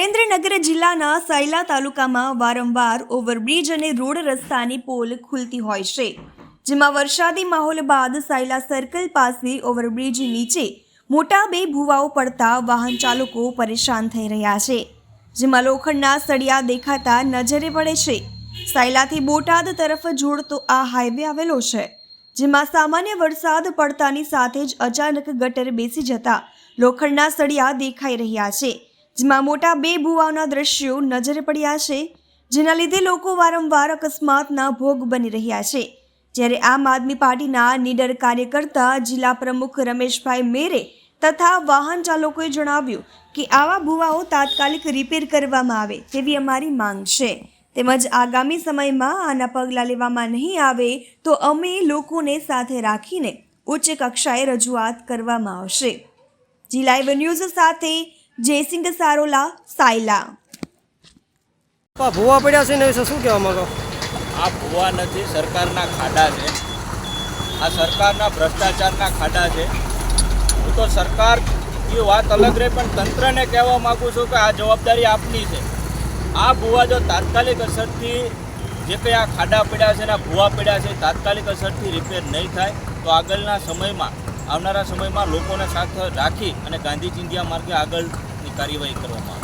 સુરેન્દ્રનગર જિલ્લાના સાયલા તાલુકામાં વારંવાર ઓવરબ્રિજ અને રોડ રસ્તાની પોલ ખુલતી હોય છે, જેમાં વરસાદી માહોલ બાદ સાયલા સર્કલ પાસે ઓવરબ્રિજ નીચે મોટા બે ભૂવાઓ પડતા વાહન ચાલકો પરેશાન થઈ રહ્યા છે, જેમાં લોખંડના સળિયા દેખાતા નજરે પડે છે, સાયલાથી બોટાદ તરફ જોડતો આ હાઈવે આવેલો છે, જેમાં સામાન્ય વરસાદ પડતાની સાથે જ અચાનક ગટર બેસી જતા લોખંડના સળિયા દેખાઈ રહ્યા છે જેમાં મોટા બે ભૂવાઓના દ્રશ્યો નજરે પડ્યા છે, જેના લીધે લોકો વારંવાર અકસ્માતના ભોગ બની રહ્યા છે. જ્યારે આમ આદમી પાર્ટીના નીડર કાર્યકર્તા જિલ્લા પ્રમુખ રમેશભાઈ મેરે તથા વાહન ચાલકોએ જણાવ્યું કે આવા ભૂવાઓ તાત્કાલિક રિપેર કરવામાં આવે તેવી અમારી માંગ છે. તેમજ આગામી સમયમાં આના પગલાં લેવામાં નહીં આવે તો અમે લોકોને સાથે રાખીને ઉચ્ચ કક્ષાએ રજૂઆત કરવામાં આવશે. જી લાઈવ ન્યૂઝ સાથે જયસિંહ સારોલા સાયલા. આ ભૂવા પડ્યા છે ને એ વિશે શું કહેવા માંગો? આ ભૂવા નથી સરકારના ખાડા છે. આ સરકારના ભ્રષ્ટાચારના ખાડા છે. હું તો સરકાર એ વાત અલગ રહે પણ તંત્રને કહેવા માગું છું કે આ જવાબદારી આપની છે. આ ભૂવા જો તાત્કાલિક અસરથી જે કંઈ આ ખાડા પડ્યા છે ને આ ભૂવા પડ્યા છે તાત્કાલિક અસરથી રિપેર નહીં થાય તો આગળના સમયમાં આવનારા સમયમાં લોકોને સાથે રાખી અને ગાંધી ચિંધ્યા માર્ગે આગળની કાર્યવાહી કરવામાં